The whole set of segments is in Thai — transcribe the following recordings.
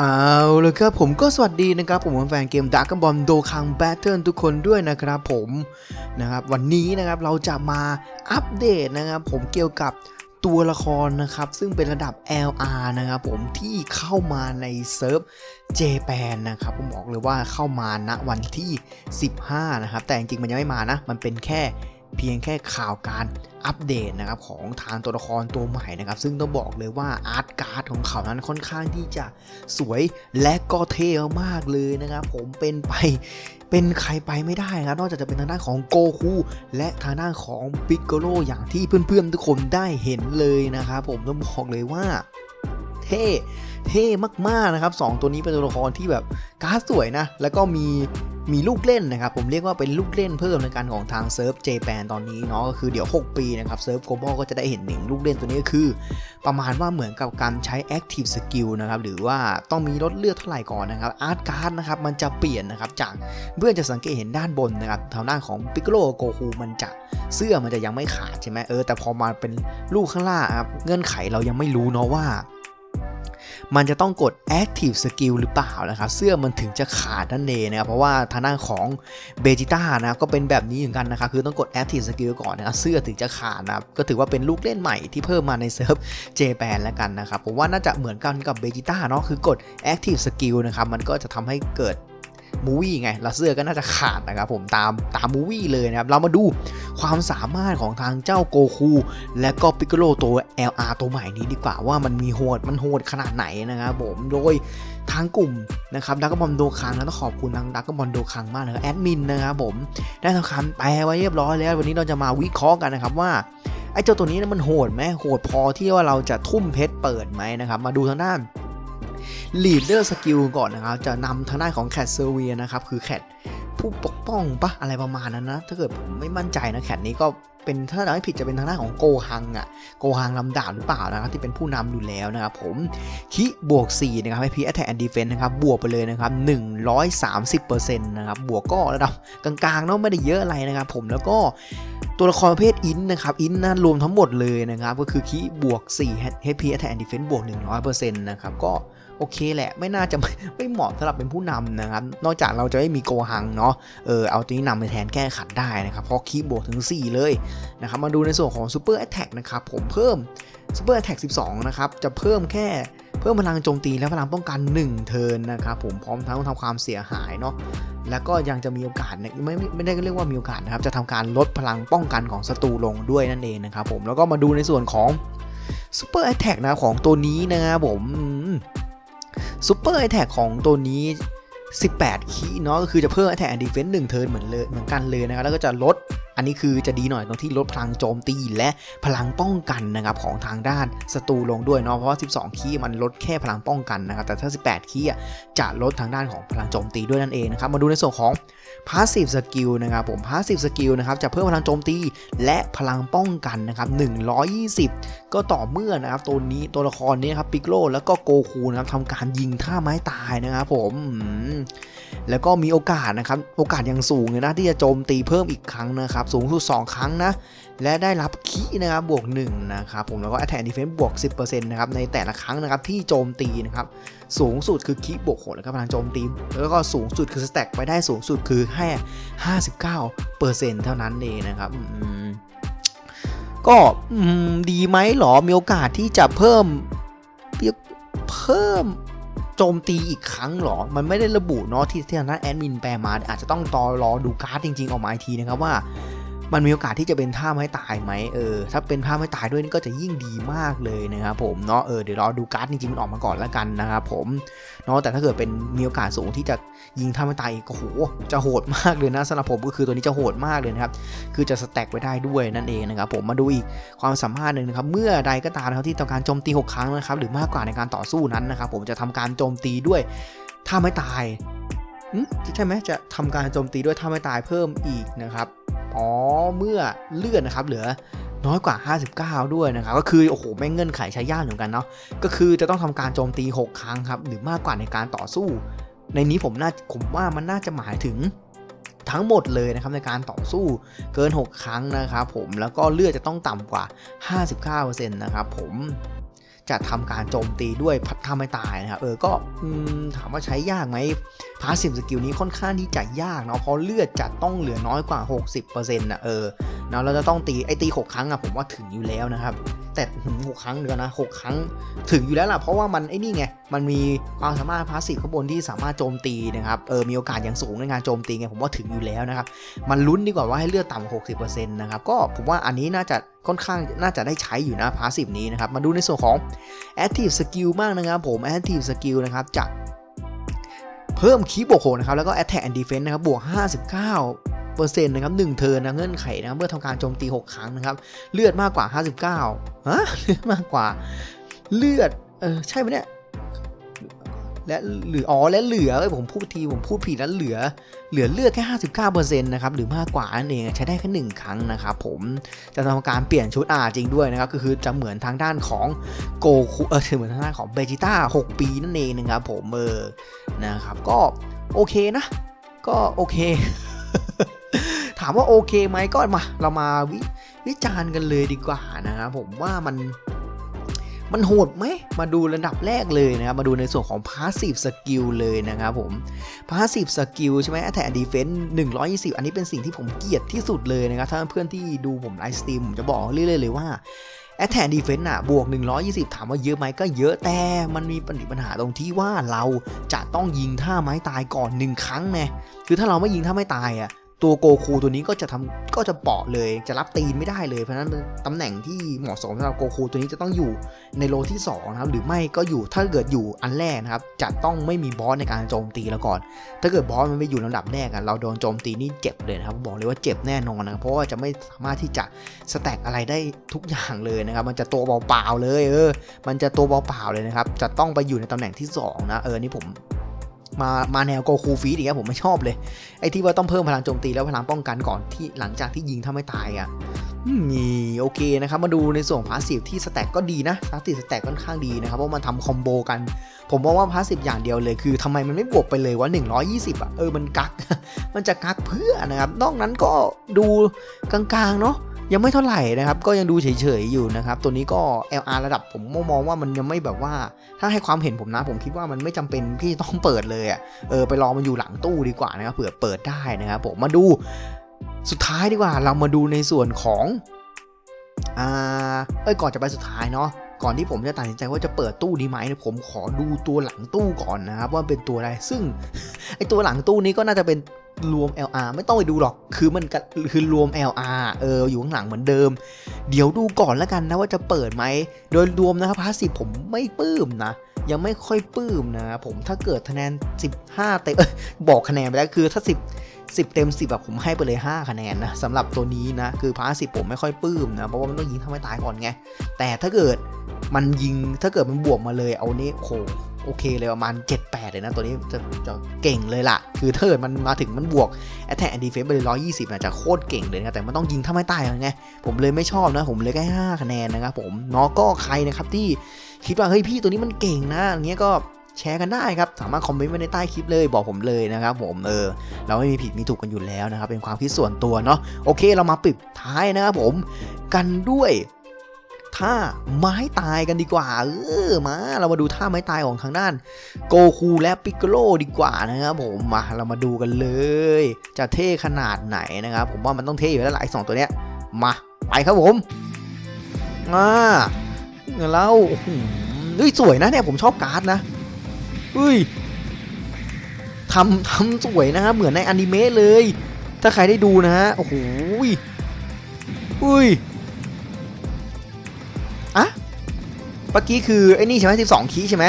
เอาเลยครับผมก็สวัสดีนะครับผมแฟนเกมดักกับบอลโดคังแบทเทิลทุกคนด้วยนะครับผมนะครับวันนี้นะครับเราจะมาอัปเดตนะครับผมเกี่ยวกับตัวละครนะครับซึ่งเป็นระดับ LR นะครับผมที่เข้ามาในเซิร์ฟ j p a n นะครับผมบอกเลยว่าเข้ามาณวันที่ 15 นะครับแต่จริงๆมันยังไม่มานะ มันเป็นแค่ เพียงแค่ข่าวการอัปเดตนะครับของทางตัวละครตัวใหม่นะครับ ซึ่งต้องบอกเลยว่าอาร์ตการ์ดของเขานั้นค่อนข้างที่จะสวยและก็เท่มากเลยนะครับ ผมเป็นไปเป็นใครไปไม่ได้ครับ นอกจากจะเป็นทางด้านของโกคูและทางด้านของปิกโกโลอย่างที่เพื่อนๆทุกคนได้เห็นเลยนะครับผมต้องบอกเลยว่าเท่เท่มากๆนะครับสองตัวนี้เป็นตัวละครที่แบบการ์ดสวยนะ แล้วก็มี มีลูกเล่นนะครับ ผมเรียกว่าเป็นลูกเล่นเพิ่มในการของทางเซิร์ฟเจแปนตอนนี้เนาะก็คือเดี๋ยว 6 ปีนะครับเซิร์ฟโกลบอลก็จะได้เห็นหนึ่งลูกเล่นตัวนี้ก็คือ ประมาณว่าเหมือนกับการใช้ Active Skill นะครับหรือว่าต้องมีลดเลือดเท่าไหร่ก่อนนะครับอาร์ตการ์ดนะครับมันจะเปลี่ยนนะครับจากเพื่อนจะสังเกตเห็นด้านบนนะครับทางด้านของปิกโลโกคูมันจะเสื้อมันจะยังไม่ขาดใช่ไหมเออแต่พอมาเป็นลูกข้างล่างครับเงื่อนไขเรายังไม่รู้เนาะว่า มันจะต้องกด Active Skill หรือเปล่านะครับ เสื้อมันถึงจะขาดนั่นเองนะครับ เพราะว่าทางด้านของเบจิต้านะครับก็เป็นแบบนี้เหมือนกันนะครับ คือต้องกด Active Skill ก่อนนะครับ เสื้อถึงจะขาดนะครับ ก็ถือว่าเป็นลูกเล่นใหม่ที่เพิ่มมาในเซิร์ฟเจแปนแล้วกันนะครับ ผมว่าน่าจะเหมือนกันกับเบจิต้าเนาะ คือกด Active Skill นะครับ มันก็จะทำให้เกิด มูวี่ไงแล้วเสื้อก็น่าจะขาดนะครับผมตามตามมูวี่เลยนะครับเรามาดูความสามารถของทางเจ้าโกคูและก็ปิกโลตัว LR ตัวใหม่นี้ดีกว่าว่ามันมีโหดมันโหดขนาดไหนนะครับผมโดยทางกลุ่มนะครับดักบอลโดคังแล้วต้องขอบคุณทางดักบอลโดคังมากนะครับแอดมินนะครับผมได้ทำคำแปลไว้เรียบร้อยแล้ว วันนี้เราจะมาวิเคราะห์กันนะครับว่าไอ้เจ้าตัวนี้นะมันโหดไหมโหดพอที่ว่าเราจะทุ่มเพชรเปิดไหมนะครับมาดูทางด้าน leader skill ก่อนนะครับ จะนำทางด้านของแคทเซอร์เวียนะครับ คือแคทผู้ปกป้องปะอะไรประมาณนั้นนะ ถ้าเกิดผมไม่มั่นใจนะแคทนี้ก็เป็นถ้าเราไม่ผิดจะเป็นทางด้านของโกฮังอะโกฮังลำดาบหรือเปล่านะครับที่เป็นผู้นำอยู่แล้วนะครับผมคิบวก4นะครับให้พี attack and defense นะครับบวกไปเลยนะครับ130%นะครับบวกก็ระดับกลางๆเนาะไม่ได้เยอะอะไรนะครับผมแล้วก็ ตัวละครประเภทอินนะครับอินนั่นรวมทั้งหมดเลยนะครับ ก็คือคีบวก4 HP attack and defense บวก 100%นะครับ ก็โอเคแหละ ไม่น่าจะไม่ไมเหมาะสำหรับเป็นผู้นำนะครับ นอกจากเราจะไม่มีโกหังเนาะเออเอาตัวนี้นำไปแทนแก้ขัดได้นะครับ เพราะคีบวกถึง 4 เลยนะครับ มาดูในส่วนของ Super Attack นะครับ ผมเพิ่ม Super Attack 12 นะครับ จะเพิ่มแค่ เพิ่มพลังโจมตีและพลังป้องกัน 1 เทินนะครับผมพร้อมทั้งทำความเสียหายเนาะแล้วก็ยังจะมีโอกาสไม่ไม่ได้เรียกว่ามีโอกาสนะครับจะทำการลดพลังป้องกันของศัตรูลงด้วยนั่นเองนะครับผมแล้วก็มาดูในส่วนของ Super Attack นะของตัวนี้นะครับผมซูเปอร์ไอแท็กของตัวนี้ 18 คีเนาะก็คือจะเพิ่มไอแท็กดีเฟนซ์หนึ่งเทิร์นเหมือนเลยเหมือนกันเลยนะครับแล้วก็จะลด อันนี้คือจะดีหน่อยตรงที่ลดพลังโจมตีและพลังป้องกันนะครับของทางด้านศัตรูลงด้วยเนาะเพราะว่า12 คีย์มันลดแค่พลังป้องกันนะครับแต่ถ้า 18 คีย์จะลดทางด้านของพลังโจมตีด้วยนั่นเองนะครับมาดูในส่วนของ Passive Skill นะครับผม Passive Skill นะครับจะเพิ่มพลังโจมตีและพลังป้องกันนะครับ120 ก็ต่อเมื่อนะครับตัวนี้ตัวละครนี้ครับปิกโลแล้วก็โกคูนะครับทำการยิงท่าไม้ตายนะครับผมแล้วก็มีโอกาสนะครับโอกาสยังสูงเลยนะที่จะโจมตีเพิ่มอีกครั้งนะครับสูงสุด 2 ครั้งนะ และได้รับคีนะครับบวก1นะครับผมแล้วก็ attack defense บวก 10%นะครับในแต่ละครั้งนะครับที่โจมตีนะครับสูงสุดคือคีบวกโหดแล้วก็พลังโจมตี แล้วก็สูงสุดคือสแต็กไปได้สูงสุดคือแค่59%เท่านั้นเองนะครับก็ดีไหมหรอมีโอกาสที่จะเพิ่มเพิ่มโจมตีอีกครั้งหรอ มันไม่ได้ระบุเนาะที่ที่ทางด้านแอดมินแปลมา อาจจะต้องตอรอดูการ์ดจริงๆ ออกมาอีกทีนะครับว่า มันมีโอกาสที่จะเป็นท่าไม้ตายไหมเออถ้าเป็นท่าไม้ตายด้วยนี่ก็จะยิ่งดีมากเลยนะครับผมเนาะเออเดี๋ยวรอดูการ์ดจริงๆมันออกมาก่อนแล้วกันนะครับผมเนาะแต่ถ้าเกิดเป็นมีโอกาสสูงที่จะยิงท่าไม้ตายอีกโอ้โหจะโหดมากเลยนะสำหรับผมก็คือตัวนี้จะโหดมากเลยนะครับคือจะสแต็กไว้ได้ด้วยนั่นเองนะครับผมมาดูอีกความสามารถหนึ่งนะครับเมื่อใดก็ตามนะครับที่ต้องการโจมตี 6 ครั้งนะครับหรือมากกว่าในการต่อสู้นั้นนะครับผมจะทำการโจมตีด้วยท่าไม้ตายใช่ไหมจะทำการโจมตีด้วยท่าไม้ตายเพิ่มอีกนะครับ อ๋อเมื่อเลื่อนนะครับเหลือน้อยกว่า 59 ด้วยนะครับ ก็คือ โอ้โห แม่งเงื่อนไขใช้ยากเหมือนกันเนาะ ก็คือจะต้องทำการโจมตี 6 ครั้งครับ หรือมากกว่าในการต่อสู้ ในนี้ผมน่า ผมว่ามันน่าจะหมายถึงทั้งหมดเลยนะครับในการต่อสู้เกิน 6 ครั้งนะครับผม แล้วก็เลือดจะต้องต่ำกว่า 59%นะครับผมจะทำการโจมตีด้วยพัดท่าไม่ตายนะครับ เออ ก็ถามว่าใช้ยากไหม พาสซีฟสกิลนี้ค่อนข้างที่จะยากเนาะเพราะเลือดจะต้องเหลือน้อยกว่า 60%นะเออเนาะเราจะต้องตีไอ้ตี 6 ครั้งอะผมว่าถึงอยู่แล้วนะครับ แต่หกครั้งเดียวนะหกครั้งถึงอยู่แล้วล่ะเพราะว่ามันไอ้นี่ไง มันมีความสามารถพาสซีฟข้างบนที่สามารถโจมตีนะครับเออมีโอกาสอย่างสูงในการโจมตีไงผมว่าถึงอยู่แล้วนะครับ มันลุ้นดีกว่าว่าให้เลือดต่ำกว่า60%นต์นะครับก็ผมว่าอันนี้น่าจะค่อนข้างน่าจะได้ใช้อยู่นะพาสซีฟนี้นะครับมาดูในส่วนของ Active Skill มากนะครับผม Active Skill นะครับจะ เพิ่มคีบวก6นะครับ แล้วก็ Attack and Defense นะครับ บวก 59เปอร์เซ็นต์นะครับ1เทิร์นนะเงื่อนไขนะครับเมื่อทำการโจมตี 6 ครั้งนะครับ เลือดมากกว่า 59ฮะเลือดมากกว่า เลือด เออ ใช่ไหมเนี่ย และเหลืออ๋อและเหลือเอ้ยผมพูดทีผมพูดผิดแล้วเหลือ เหลือเลือดแค่ 59%นะครับหรือมากกว่านั่นเองใช้ได้แค่หนึ่งครั้งนะครับผมจะทำการเปลี่ยนชุดอาจริงด้วยนะครับก็คือจะเหมือนทางด้านของโกคุเออเหมือนทางด้านของเบจิต้า6 ปีนั่นเองนะครับผมเออนะครับก็โอเคนะ ก็โอเค ถามว่าโอเคไหมก็มาเรามาวิวิจารณ์กันเลยดีกว่านะครับผมว่ามัน มันโหดไหม มาดูระดับแรกเลยนะครับ มาดูในส่วนของ Passive Skill เลยนะครับผม Passive Skill ใช่ไหม Attack Defense 120 อันนี้เป็นสิ่งที่ผมเกลียดที่สุดเลยนะครับ ถ้าเพื่อนที่ดูผมไลฟ์สตรีมผมจะบอกเรื่อยๆเลยว่า Attack Defense อะบวก 120 ถามว่าเยอะไหมก็เยอะแต่มันมีปัญหาตรงที่ว่าเราจะต้องยิงท่าไม้ตายก่อน 1 ครั้งไงคือถ้าเราไม่ยิงท่าไม้ตายอะ ตัวโกคูตัวนี้ก็จะทำก็จะเปาะเลยจะรับตีนไม่ได้เลยเพราะฉะนั้นตำแหน่งที่เหมาะสมสำหรับโกคูตัวนี้จะต้องอยู่ในโลที่2นะครับหรือไม่ก็อยู่ถ้าเกิดอยู่อันแรกนะครับจะต้องไม่มีบอสในการโจมตีแล้วก่อน ถ้าเกิดบอสมันไม่อยู่ลำดับแรกอะเราโดนโจมตีนี่เจ็บเลยนะครับบอกเลยว่าเจ็บแน่นอนนะเพราะว่าจะไม่สามารถที่จะสแต็กอะไรได้ทุกอย่างเลยนะครับมันจะตัวเปล่าๆเลยเออมันจะตัวเปล่าๆเลยนะครับจะต้องไปอยู่ในตำแหน่งที่สองนะเออนี่ผม มามาแนวโกคูฟีดอย่างเงี้ยผมไม่ชอบเลย ไอ้ที่ว่าต้องเพิ่มพลังโจมตีแล้วพลังป้องกันก่อนที่หลังจากที่ยิงถ้าไม่ตายอะมมีโอเคนะครับมาดูในส่วนพาสซีฟที่สแต็กก็ดีนะพาสซีฟสแต็กค่อนข้างดีนะครับเพราะมันทำคอมโบกัน ผมมองว่าพาสซีฟอย่างเดียวเลยคือทำไมมันไม่บวกไปเลยว่า120อะเออมันกัก มันจะกักเพื่อนะครับนอกนั้นก็ดูกลางๆเนาะ ยังไม่เท่าไหร่นะครับ ก็ยังดูเฉยๆอยู่นะครับ ตัวนี้ก็ LR ระดับผมมองว่ามันยังไม่แบบว่า ถ้าให้ความเห็นผมนะ ผมคิดว่ามันไม่จำเป็นที่ต้องเปิดเลยอะ่ะเออไปรอมันอยู่หลังตู้ดีกว่านะครับเผื่อเปิดได้นะครับผมมาดูสุดท้ายดีกว่าเรามาดูในส่วนของอ่าเอ้ยก่อนจะไปสุดท้ายเนาะก่อนที่ผมจะตัดสินใจว่าจะเปิดตู้ดีไหมนะผมขอดูตัวหลังตู้ก่อนนะครับว่าเป็นตัวอะไรซึ่งไอตัวหลังตู้นี้ก็น่าจะเป็น รวม LR ไม่ต้องไปดูหรอก คือมันคือรวม LR เอออยู่ข้างหลังเหมือนเดิม เดี๋ยวดูก่อนแล้วกันนะว่าจะเปิดไหม โดยรวมนะครับพาสซีฟผมไม่ปื้มนะ ยังไม่ค่อยปื้มนะ ผมถ้าเกิดคะแนน 15 เต็มบอกคะแนนไปแล้วคือถ้า 10 10 เต็ม 10แบบผมให้ไปเลย 5 คะแนนนะสำหรับตัวนี้นะ คือพาสซีฟผมไม่ค่อยปื้มนะ เพราะว่ามันต้องยิงทำให้ตายก่อนไง แต่ถ้าเกิดมันยิงถ้าเกิดมันบวกมาเลยเอานี้โห โอเคเลยประมาณ 7-8 เลยนะ ตัวนี้จะจะเก่งเลยล่ะ คือถ้าเกิดมันมาถึงมันบวก Attack and Defense ไปเลย120นะจะโคตรเก่งเลยนะ แต่มันต้องยิงถ้าไม่ตายไง ผมเลยไม่ชอบนะ ผมเลยแค่5คะแนนนะครับผมเนาะก็ใครนะครับที่คิดว่าเฮ้ยพี่ตัวนี้มันเก่งนะอย่างเงี้ยก็แชร์กันได้ครับ สามารถคอมเมนต์ไว้ในใต้คลิปเลย บอกผมเลยนะครับผม เออ เราไม่มีผิดมีถูกกันอยู่แล้วนะครับ เป็นความคิดส่วนตัวเนาะ โอเค เรามาปิดท้ายนะครับผม กันด้วย ท่าไม้ตายกันดีกว่า เออมาเรามาดูท่าไม้ตายของทางด้าน โกคูและปิกโกโลดีกว่านะครับผมมาเรามาดูกันเลย จะเท่ขนาดไหนนะครับ ผมว่ามันต้องเท่อยู่แล้วหลายสองตัวเนี้ยมาไปครับผมมาแล้วเฮ้ยสวยนะเนี่ยผมชอบการ์ดนะเฮ้ยทำทำสวยนะครับเหมือนในอนิเมะเลย ถ้าใครได้ดูนะฮะโอ้โหอุ้ย อะเมื่อกี้คือไอ้นี่ใช่ไหมสิบสองคีย์ใช่ไหม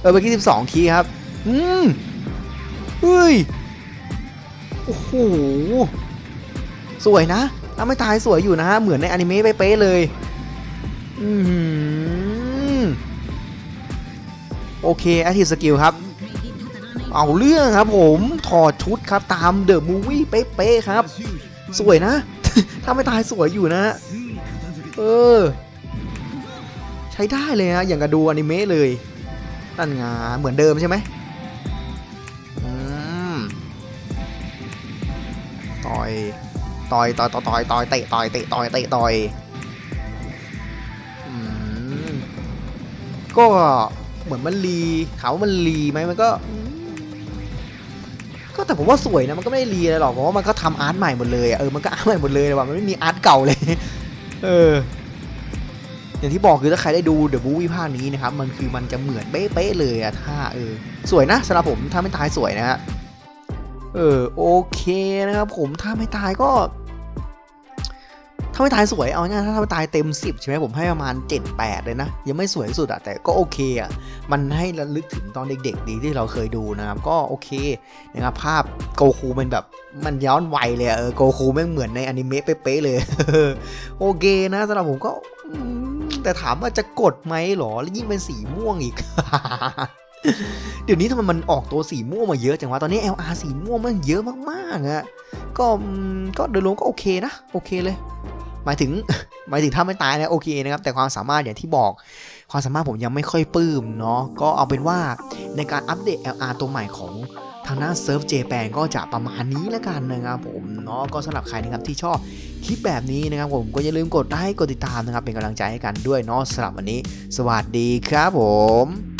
เออเมื่อกี้สิบสองคีย์ครับ อืมเฮ้ย โอ้โห สวยนะถ้าไม่ตายสวยอยู่นะฮะ เหมือนในอนิเมะเป๊ะเลย อืมโอเคแอคทีฟสกิลครับ เอาเรื่องครับผมถอดชุดครับตามเดอะมูวี่เป๊ะๆครับ สวยนะ ถ้าไม่ตายสวยอยู่นะ เออ ใช้ได้เลยฮะอย่างกับดูอนิเมะเลยนั่นไงเหมือนเดิมใช่ไหมต่อยต่อยต่อยต่อยต่อยต่อยเตะต่อยเตะต่อยเตะต่อยก็เหมือนมันรีถามว่ามันรีไหมมันก็ก็แต่ผมว่าสวยนะมันก็ไม่ได้รีอะไรหรอกเพราะว่ามันก็ทำอาร์ตใหม่หมดเลยเออมันก็อาร์ตใหม่หมดเลยว่ะมันไม่มีอาร์ตเก่าเลย เออ อย่างที่บอกคือถ้าใครได้ดูเดอะบูวี่ภาคนี้นะครับมันคือมันจะเหมือนเป๊ะเลยอะถ้าเออสวยนะสำหรับผมถ้าไม่ตายสวยนะฮะเออโอเคนะครับผมถ้าไม่ตายก็ ถ้าไม่ตายสวยเอาง่ายถ้าไม่ตายเต็ม 10 ใช่ไหมผมให้ประมาณ 7 8 เลยนะ ยังไม่สวยที่สุดอะแต่ก็โอเคอะมันให้ระลึกถึงตอนเด็กๆ ดีที่เราเคยดูนะครับก็โอเคนะครับภาพโกคูมันแบบมันย้อนวัยเลยเออโกคูแม่เหมือนในอนิเมะเป๊ะๆเลย โอเคนะสำหรับผมก็ แต่ถามว่าจะกดไหมหรอ แล้วยิ่งเป็นสีม่วงอีก เดี๋ยวนี้ทำไมมันออกตัวสีม่วงมาเยอะจังวะ ตอนนี้ LR สีม่วงมันเยอะมากๆอะก็ก็โดยรวมก็โอเคนะ โอเคเลย หมายถึงหมายถึงถ้าไม่ตายนะโอเคนะครับ แต่ความสามารถอย่างที่บอก ความสามารถผมยังไม่ค่อยปลื้มเนาะ ก็เอาเป็นว่าในการอัปเดต LR ตัวใหม่ของ ทางหน้าเซิร์ฟเจแปนก็จะประมาณนี้แล้วกันนะครับผมเนาะก็สำหรับใครนะครับที่ชอบคลิปแบบนี้นะครับผมก็อย่าลืมกดไลค์กดติดตามนะครับเป็นกำลังใจให้กันด้วยเนาะสำหรับวันนี้ สวัสดีครับผม